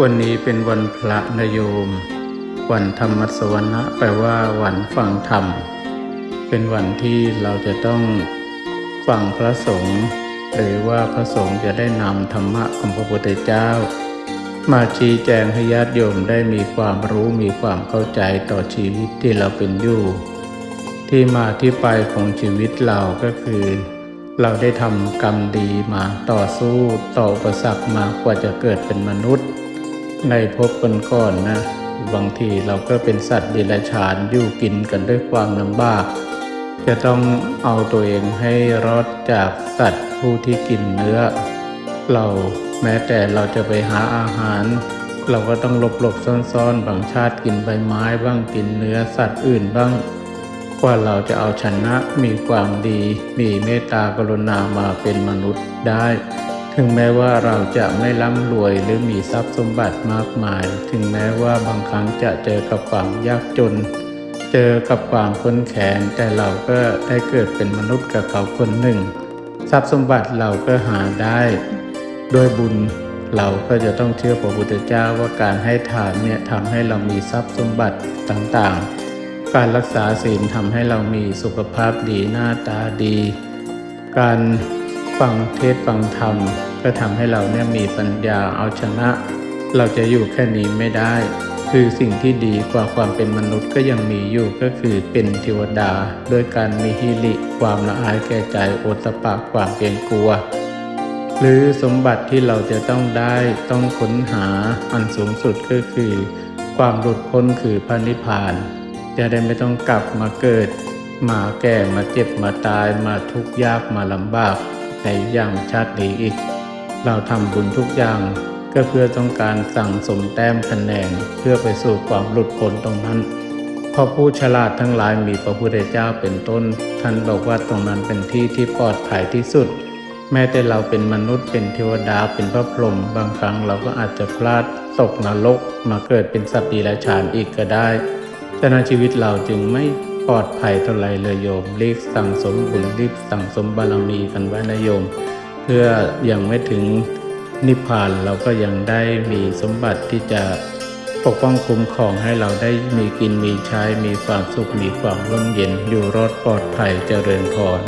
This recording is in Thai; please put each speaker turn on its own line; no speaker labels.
วันนี้เป็นวันพระนโยม วันธรรมสวนะแปลว่าวันฟังธรรม เป็นวันที่เราจะต้องฟังพระสงฆ์หรือว่าพระสงฆ์จะได้นำธรรมะของพระพุทธเจ้า มาชี้แจงให้ญาติโยมได้มีความรู้มีความเข้าใจต่อชีวิตที่เราเป็นอยู่ ที่มาที่ไปของชีวิตเราก็คือ เราได้ทำกรรมดีมาต่อสู้ต่ออุปสรรคมากว่าจะเกิดเป็นมนุษย์ ในภพกันก่อนๆนะ บางทีเราก็เป็นสัตว์เดรัจฉานอยู่กินกันด้วยความลำบาก จะต้องเอาตัวเองให้รอดจากสัตว์ผู้ที่กินเนื้อ เราแม้แต่เราจะไปหาอาหาร เราก็ต้องหลบหลบๆซ่อนๆ บางชาติกินใบไม้บ้างกินเนื้อสัตว์อื่นบ้างกว่าเราจะเอาชนะมีความดี มีเมตตากรุณามาเป็นมนุษย์ได้ ถึงแม้ว่าเราจะไม่ร่ำรวยหรือมีทรัพย์สมบัติมากมาย ถึงแม้ว่าบางครั้งจะเจอกับความยากจน เจอกับความค้นแขนแต่เราก็ได้เกิดเป็นมนุษย์กับเขาคนหนึ่ง ทรัพย์สมบัติเราก็หาได้ด้วยบุญเราก็จะต้องเชื่อพระพุทธเจ้าว่าการให้ทานเนี่ยทำให้เรามีทรัพย์สมบัติต่างๆ การรักษาศีลทำให้เรามีสุขภาพดีหน้าตาดี การ ฟังเทศฟังธรรม ก็ทำให้เราเนี่ยมีปัญญาเอาชนะ เราจะอยู่แค่นี้ไม่ได้ คือสิ่งที่ดีกว่าความเป็นมนุษย์ก็ยังมีอยู่ก็คือเป็นเทวดาด้วยการมีฮิริความละอายแก่ใจโอตตปะความเกรงกลัว หรือสมบัติที่เราจะต้องได้ต้องค้นหาอันสูงสุดก็คือ ความหลุดพ้นคือพระนิพพาน จะได้ไม่ต้องกลับมาเกิดมาแก่มาเจ็บมาตายมาทุกข์ยากมาลำบาก ในอย่างชาตินี้อีก เราทำบุญทุกอย่างก็เพื่อต้องการสั่งสมแต้มคะแนนเพื่อไปสู่ความหลุดพ้นตรงนั้นพราะผู้ฉลาดทั้งหลายมีพระพุทธเจ้าเป็นต้น ท่านบอกว่าตรงนั้นเป็นที่ที่ปลอดภัยที่สุด แม้แต่เราเป็นมนุษย์เป็นเทวดาเป็นพระพรหมบางครั้งเราก็อาจจะพลาดตกนรกมาเกิดเป็นสัตว์ดีและฉานอีกก็ได้ฉะนั้นชีวิตเราจึงไม่ ปลอดภัยเท่าไรเลยโยมรีบสั่งสมบุญรีบสั่งสมบารมีกันไว้นะโยม เพื่อยังไม่ถึงนิพพานเราก็ยังได้มีสมบัติที่จะปกป้องคุ้มครองให้เราได้มีกินมีใช้มีความสุขมีความร่มเย็นอยู่รอดปลอดภัยเจริญพร